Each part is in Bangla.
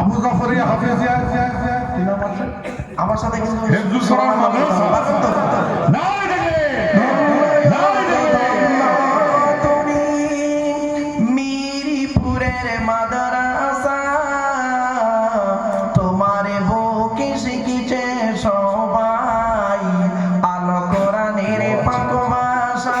আবু জাফরিয়া হাফেজিয়া আমার সাথে কিন্তু হেফজুল কোরআন মাদ্রাসা। তোমার সবাই আলো কোরআনের পাক ভাষা।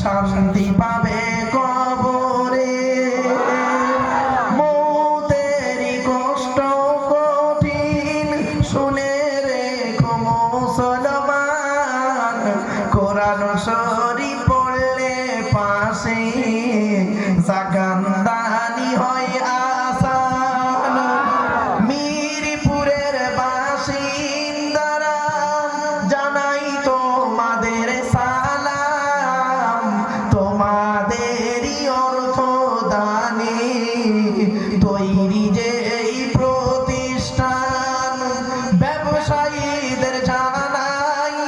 শান্তি পাবে কবরে। মৌতেরি কষ্ট কঠিন শুনে রে মুসলমান। কোরআন শরীফ পড়লে পাশে প্রতিষ্ঠান। ব্যবসায়ীদের জানাই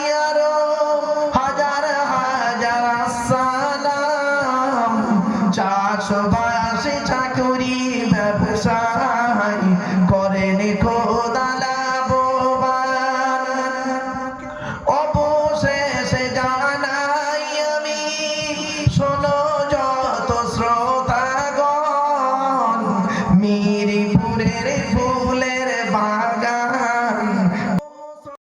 হাজার হাজার সালাম। চাষবাস চাকরি ব্যবসায় করেন খোদালাবান অবশেষে জানাই আমি, শোনো ভোরের ভোর